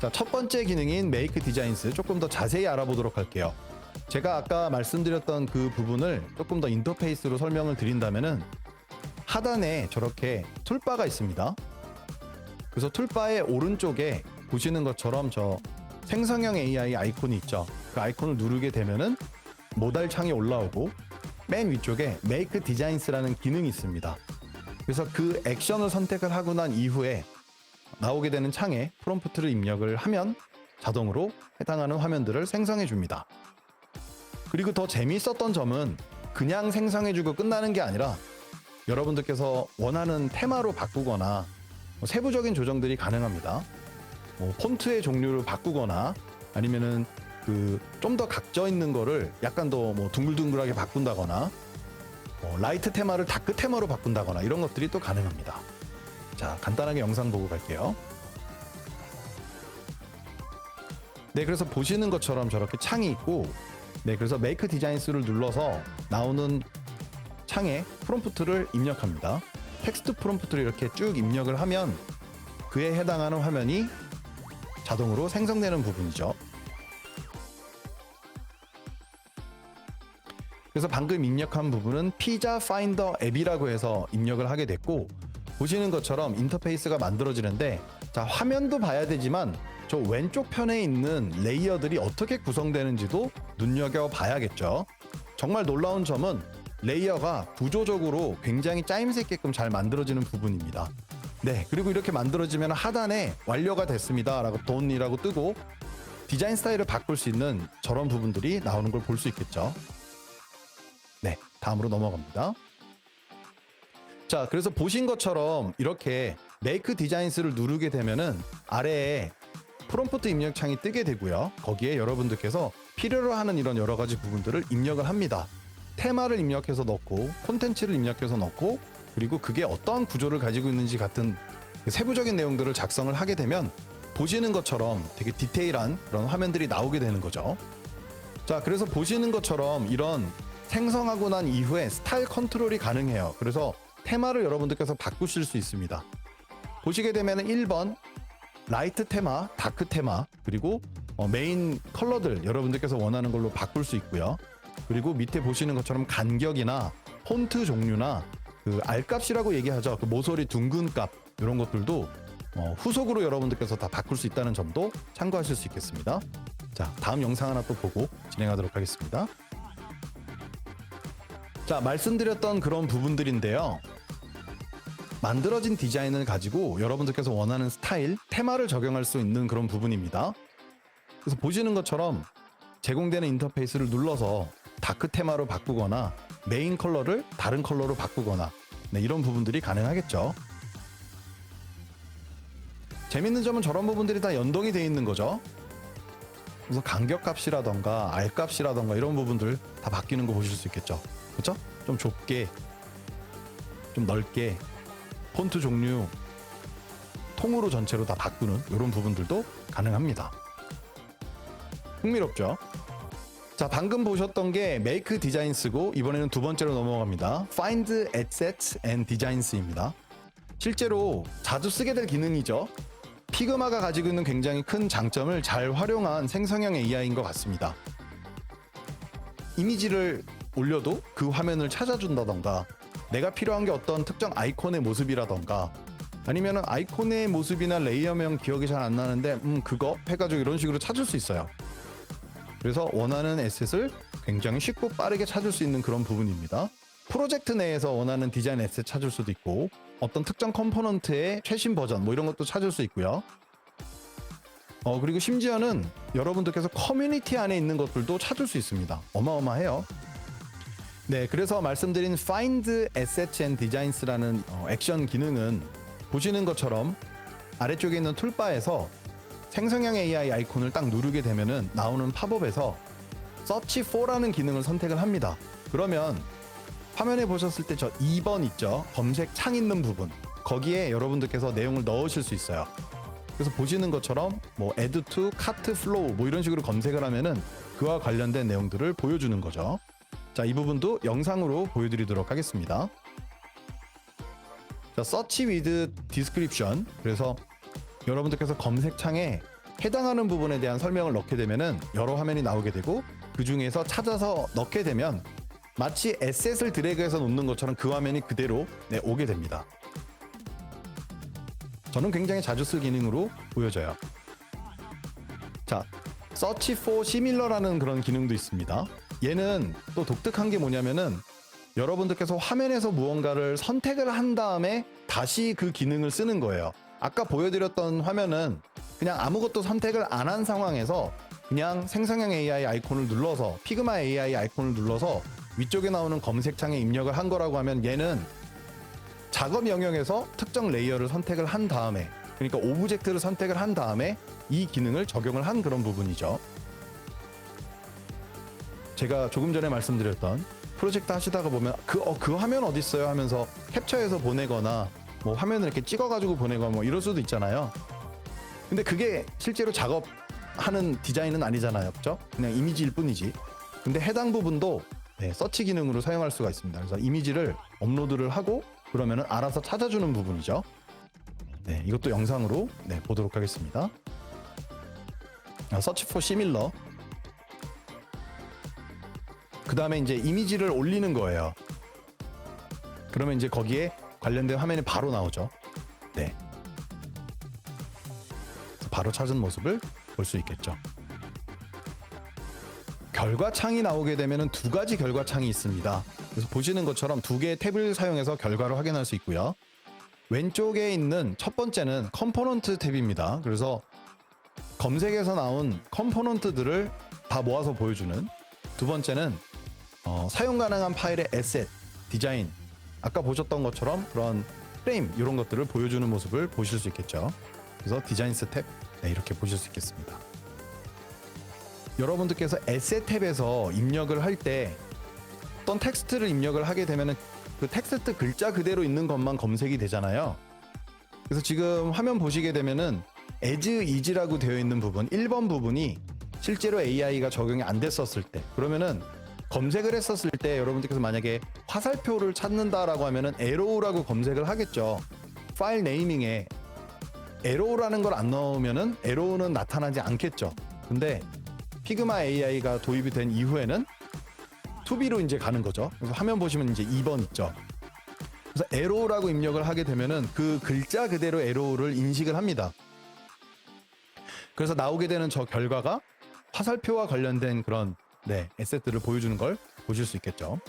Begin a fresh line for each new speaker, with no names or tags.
자, 첫 번째 기능인 메이크 디자인스 조금 더 자세히 알아보도록 할게요. 제가 아까 말씀드렸던 그 부분을 조금 더 인터페이스로 설명을 드린다면은 하단에 저렇게 툴바가 있습니다. 그래서 툴바의 오른쪽에 보시는 것처럼 저 생성형 AI 아이콘이 있죠. 그 아이콘을 누르게 되면은 모달 창이 올라오고 맨 위쪽에 Make Designs라는 기능이 있습니다. 그래서 그 액션을 선택을 하고 난 이후에 나오게 되는 창에 프롬프트를 입력을 하면 자동으로 해당하는 화면들을 생성해 줍니다. 그리고 더 재미있었던 점은 그냥 생성해주고 끝나는 게 아니라 여러분들께서 원하는 테마로 바꾸거나 뭐 세부적인 조정들이 가능합니다. 뭐 폰트의 종류를 바꾸거나 아니면은 그 좀 더 각져 있는 거를 약간 더 뭐 둥글둥글하게 바꾼다거나 뭐 라이트 테마를 다크 테마로 바꾼다거나 이런 것들이 또 가능합니다. 자, 간단하게 영상 보고 갈게요. 네, 그래서 보시는 것처럼 저렇게 창이 있고, 네, 그래서 메이크 디자인스를 눌러서 나오는 창에 프롬프트를 입력합니다. 텍스트 프롬프트를 이렇게 쭉 입력을 하면 그에 해당하는 화면이 자동으로 생성되는 부분이죠. 그래서 방금 입력한 부분은 피자 파인더 앱이라고 해서 입력을 하게 됐고 보시는 것처럼 인터페이스가 만들어지는데 자 화면도 봐야 되지만 저 왼쪽 편에 있는 레이어들이 어떻게 구성되는지도 눈여겨 봐야겠죠. 정말 놀라운 점은 레이어가 구조적으로 굉장히 짜임새 있게끔 잘 만들어지는 부분입니다. 네, 그리고 이렇게 만들어지면 하단에 완료가 됐습니다. 라고 돈이라고 뜨고 디자인 스타일을 바꿀 수 있는 저런 부분들이 나오는 걸 볼 수 있겠죠. 네, 다음으로 넘어갑니다. 자, 그래서 보신 것처럼 이렇게 메이크 디자인스를 누르게 되면은 아래에 프롬프트 입력 창이 뜨게 되고요. 거기에 여러분들께서 필요로 하는 이런 여러 가지 부분들을 입력을 합니다. 테마를 입력해서 넣고 콘텐츠를 입력해서 넣고 그리고 그게 어떠한 구조를 가지고 있는지 같은 그 세부적인 내용들을 작성을 하게 되면 보시는 것처럼 되게 디테일한 그런 화면들이 나오게 되는 거죠. 자, 그래서 보시는 것처럼 이런 생성하고 난 이후에 스타일 컨트롤이 가능해요. 그래서 테마를 여러분들께서 바꾸실 수 있습니다. 보시게 되면 1번 라이트 테마, 다크 테마, 그리고 어, 메인 컬러들 여러분들께서 원하는 걸로 바꿀 수 있고요. 그리고 밑에 보시는 것처럼 간격이나 폰트 종류나 그 알값이라고 얘기하죠. 그 모서리 둥근 값 이런 것들도 어, 후속으로 여러분들께서 다 바꿀 수 있다는 점도 참고하실 수 있겠습니다. 자, 다음 영상 하나 또 보고 진행하도록 하겠습니다. 자, 말씀드렸던 그런 부분들인데요. 만들어진 디자인을 가지고 여러분들께서 원하는 스타일, 테마를 적용할 수 있는 그런 부분입니다. 그래서 보시는 것처럼 제공되는 인터페이스를 눌러서 다크 테마로 바꾸거나 메인 컬러를 다른 컬러로 바꾸거나 네, 이런 부분들이 가능하겠죠. 재밌는 점은 저런 부분들이 다 연동이 되어 있는 거죠. 그래서 간격 값이라던가 알 값이라던가 이런 부분들 다 바뀌는 거 보실 수 있겠죠. 그렇죠? 좀 좁게, 좀 넓게, 폰트 종류, 통으로 전체로 다 바꾸는 이런 부분들도 가능합니다. 흥미롭죠? 자, 방금 보셨던 게 메이크 디자인스고 이번에는 두 번째로 넘어갑니다. Find Assets and Designs입니다. 실제로 자주 쓰게 될 기능이죠. 피그마가 가지고 있는 굉장히 큰 장점을 잘 활용한 생성형 AI인 것 같습니다. 이미지를 올려도 그 화면을 찾아준다던가 내가 필요한 게 어떤 특정 아이콘의 모습이라던가 아니면은 아이콘의 모습이나 레이어명 기억이 잘 안 나는데 음 그거 해가지고 이런 식으로 찾을 수 있어요. 그래서 원하는 에셋을 굉장히 쉽고 빠르게 찾을 수 있는 그런 부분입니다. 프로젝트 내에서 원하는 디자인 에셋 찾을 수도 있고 어떤 특정 컴포넌트의 최신 버전 뭐 이런 것도 찾을 수 있고요. 어 그리고 심지어는 여러분들께서 커뮤니티 안에 있는 것들도 찾을 수 있습니다. 어마어마해요. 네, 그래서 말씀드린 Find Assets and Designs라는 어, 액션 기능은 보시는 것처럼 아래쪽에 있는 툴바에서 생성형 AI 아이콘을 딱 누르게 되면은 나오는 팝업에서 Search for라는 기능을 선택을 합니다. 그러면 화면에 보셨을 때 저 2번 있죠? 검색 창 있는 부분. 거기에 여러분들께서 내용을 넣으실 수 있어요. 그래서 보시는 것처럼 뭐 add to cart flow 뭐 이런 식으로 검색을 하면은 그와 관련된 내용들을 보여주는 거죠. 자, 이 부분도 영상으로 보여드리도록 하겠습니다. 자, search with description. 그래서 여러분들께서 검색창에 해당하는 부분에 대한 설명을 넣게 되면은 여러 화면이 나오게 되고 그 중에서 찾아서 넣게 되면 마치 에셋을 드래그해서 놓는 것처럼 그 화면이 그대로 네, 오게 됩니다. 저는 굉장히 자주 쓸 기능으로 보여져요. 자, Search for Similar라는 그런 기능도 있습니다. 얘는 또 독특한 게 뭐냐면은 여러분들께서 화면에서 무언가를 선택을 한 다음에 다시 그 기능을 쓰는 거예요. 아까 보여드렸던 화면은 그냥 아무것도 선택을 안 한 상황에서 그냥 생성형 AI 아이콘을 눌러서 피그마 AI 아이콘을 눌러서 위쪽에 나오는 검색창에 입력을 한 거라고 하면 얘는 작업 영역에서 특정 레이어를 선택을 한 다음에 그러니까 오브젝트를 선택을 한 다음에 이 기능을 적용을 한 그런 부분이죠. 제가 조금 전에 말씀드렸던 프로젝트 하시다가 보면 그, 어, 그 화면 어디 있어요 하면서 캡처해서 보내거나 뭐 화면을 이렇게 찍어가지고 보내거나 뭐 이럴 수도 있잖아요. 근데 그게 실제로 작업하는 디자인은 아니잖아요. 그죠? 그냥 이미지일 뿐이지. 근데 해당 부분도 네, 서치 기능으로 사용할 수가 있습니다. 그래서 이미지를 업로드를 하고 그러면은 알아서 찾아주는 부분이죠. 네, 이것도 영상으로 네, 보도록 하겠습니다. 아, Search for similar. 그 다음에 이제 이미지를 올리는 거예요. 그러면 이제 거기에 관련된 화면이 바로 나오죠. 네. 바로 찾은 모습을 볼 수 있겠죠. 결과 창이 나오게 되면 두 가지 결과 창이 있습니다. 그래서 보시는 것처럼 두 개의 탭을 사용해서 결과를 확인할 수 있고요. 왼쪽에 있는 첫 번째는 컴포넌트 탭입니다. 그래서 검색에서 나온 컴포넌트들을 다 모아서 보여주는 두 번째는 어, 사용 가능한 파일의 에셋, 디자인 아까 보셨던 것처럼 그런 프레임 이런 것들을 보여주는 모습을 보실 수 있겠죠. 그래서 디자인 스텝 네, 이렇게 보실 수 있겠습니다. 여러분들께서 에셋 탭에서 입력을 할 때 어떤 텍스트를 입력을 하게 되면은 그 텍스트 글자 그대로 있는 것만 검색이 되잖아요. 그래서 지금 화면 보시게 되면은 as is라고 되어 있는 부분 1번 부분이 실제로 AI가 적용이 안 됐었을 때 그러면은 검색을 했었을 때 여러분들께서 만약에 화살표를 찾는다라고 하면은 에로우라고 검색을 하겠죠. 파일 네이밍에 에로우라는 걸 안 넣으면은 에로우는 나타나지 않겠죠. 근데 피그마 AI가 도입이 된 이후에는 투비로 이제 가는 거죠. 그래서 화면 보시면 이제 2번 있죠. 그래서 에로우라고 입력을 하게 되면은 그 글자 그대로 에로우를 인식을 합니다. 그래서 나오게 되는 저 결과가 화살표와 관련된 그런 네, 에셋들을 보여주는 걸 보실 수 있겠죠.